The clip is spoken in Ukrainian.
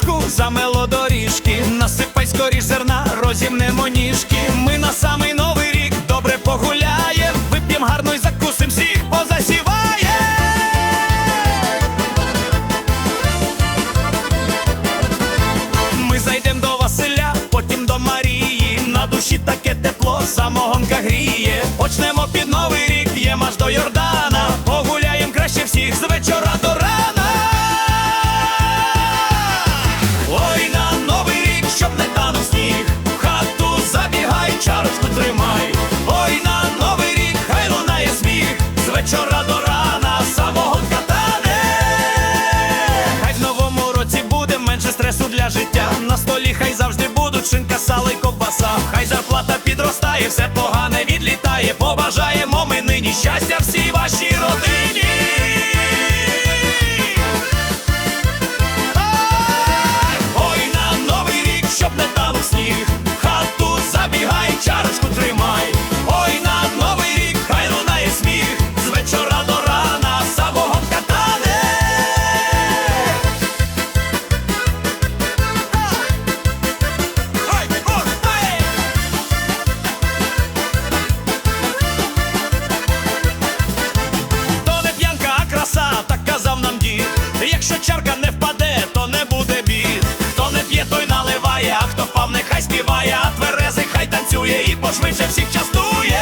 доріжку, замело доріжки, насипай скоріш зерна, розімнемо ніжки. Ми на самий новий рік добре погуляєм, вип'єм гарно й закусим всіх, позасіває. Ми зайдем до Василя, потім до Марії. На душі таке тепло, самогонка гріє. Почнемо під новий рік, є маж до Йордана. Життя. На столі хай завжди будуть шинка, сало й ковбаса. Хай зарплата підростає, все погане відлітає. Побажаємо ми нині щастя всій танцює і пошвидше всіх частує.